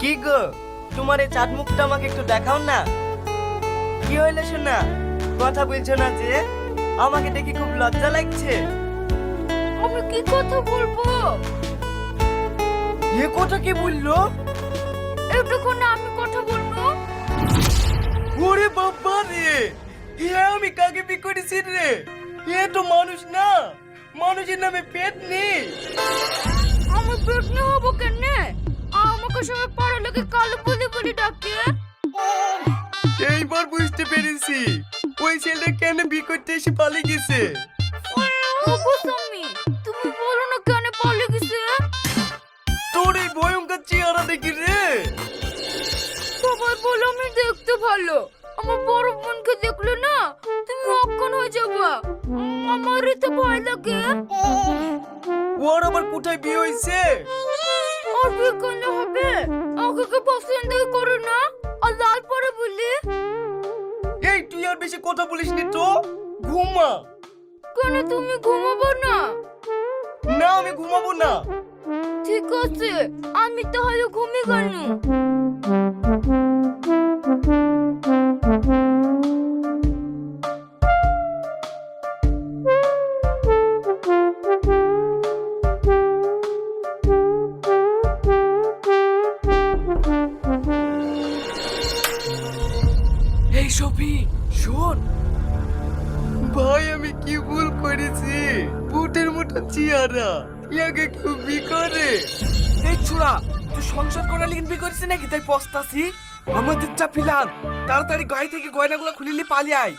কি গো? তোমার এই চাঁদ মুখটা আমাকে একটু দেখাও না। কি হইলে শোনা কথা বলছো না যে? আমাকে দেখে খুব লজ্জা লাগছে। আমি কি কথা বলব? এ কথা কি বলল? একটুক্ষণ আমি কথা বলব? ওরে বাবা রে! এ আমি কাকে বি করেছি রে? এ তো মানুষ না। মানুষের নামে পেট নেই। আমার আমি প্রশ্ন হব কেন? আমাকে সবাই পাড়া লোকে কালো বলে বলে ডাকে। এইবার বুঝতে পেরেছি। ওই ছেলেটা কেন বি করতে এসে পালিয়ে গেছে? ওগো তুমি বলো না কেন পালে গেছে? তোর এই ভয়ঙ্কর চেহারা দেখি রে। সবাই বলো আমি দেখতে ভালো। আমার বড় বোনকে দেখলে না তুমি অক্ষণ হয়ে যাবা। আমারই তো ভয় লাগে। ওর আবার কোথায় বিয়ে হয়েছে? আমাকে পছন্দ করো না? আর লাল পরে বলি এই তুই আর বেশি কথা বলিস নি তো। ঘুমা। কেন তুমি ঘুমাবো না? না আমি ঘুমাবো না। ঠিক আছে আমি তাহলে ঘুমিয়ে গেল এই সফি শোন। ভাই আমি কি ভুল করেছি? বুটের মতো চেহারা। ইয়াকে কেউ বি করে। এই চূড়া তুই সংসার করার লিখে বি করেছিস নাকি? তাই পস্তাছি আমাদের চা ফিলান তাড়াতাড়ি গায়ে থেকে গয়নাগুলো খুলিলি পালিয়ে আয়।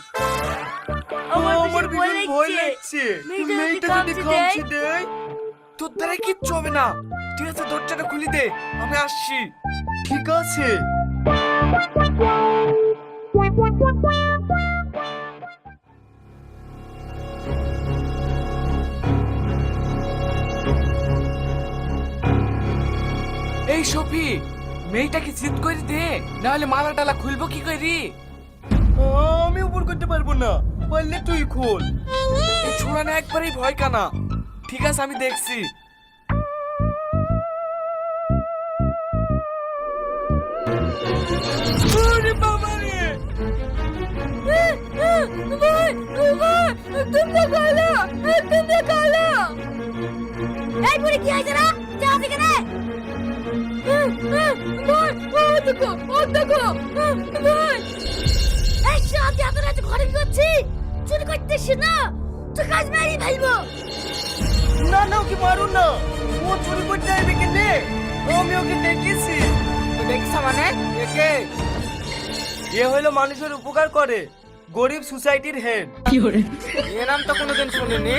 আমার ভীষণ ভয় ভয় লাগছে। মেয়েটা যদি দেয়? দেয়। তোর দ্বারা কিচ্ছু হবে না। ঠিক আছে দরজাটা খুলি দে আমি আসছি। ঠিক আছে। এই সফি মেয়েটাকে জিত করে দে নাহলে মালা টালা খুলবো কি করি? আমি উপর করতে পারব না পারলে তুই খোল। এই ছোড়া না একবারেই ভয় কানা। ঠিক আছে আমি দেখছি। রে কি হয়েছে না যা থেকে রে ভাই ও দেখো ও দেখো ভাই এই সব এত রাতে ঘরে কি করছি চুরি করতেছি না তো কাজ মেরি ফেলব না না ওকে মারো না। ও চুরি করতে আসবে কেনে। আমি ওকে ডেকেছি। দেখিস মানে একে? এ হলো মানুষের উপকার করে গরিব সোসাইটির হেড। এ নাম তো কোনোদিন শুনিনি।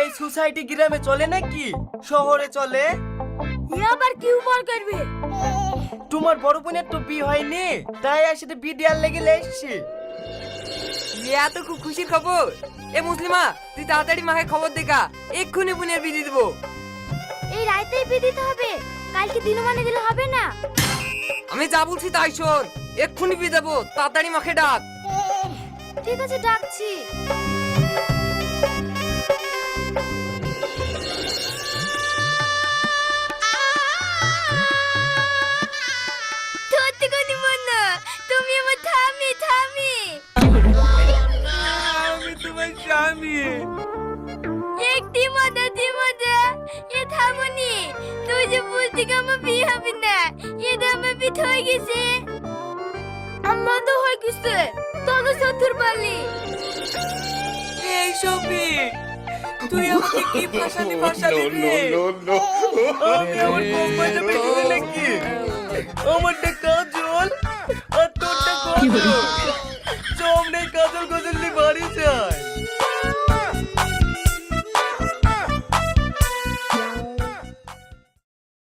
এই সোসাইটি গ্রামে চলে নাকি? শহরে চলে? আবার কি উপর করবে? তোমার বড় বোনের তো বিয়ে হয়নি তাই আসলে বিয়ে দেওয়ার লেগে এসছি। ইয়া তো খুব খুশির খবর? এ মুসলিমা তুই তাড়াতাড়ি মাকে খবর দেখা এক্ষুনি বুনের বিয়ে দিয়ে দেবো। এই রাইতেই বিয়ে দিতে হবে। কালকে দিন মানে দিলে হবে না। আমি যা বলছি তাই শোন। এক্ষুনি বিয়ে দেবো। তাড়াতাড়ি মাকে ডাক। ঠিক আছে ডাকছি। তুমি আমার থামি থামি। আমি তোমার স্বামী একটি মাদা দি মাদা এ থামনি। তুই যে বুঝতে আমার বিয়ে হবে না? তো আমার বিয়ে হয়ে গেছে আমার তো হয়ে গেছে তবে সতুর বালি এই সফি তুই আমাকে কি ফাঁসানি ফাঁসালি রে আমি আমার কোম্পানিতে বেচে নাকি আমারটা কাজল আর তোরটা কাজল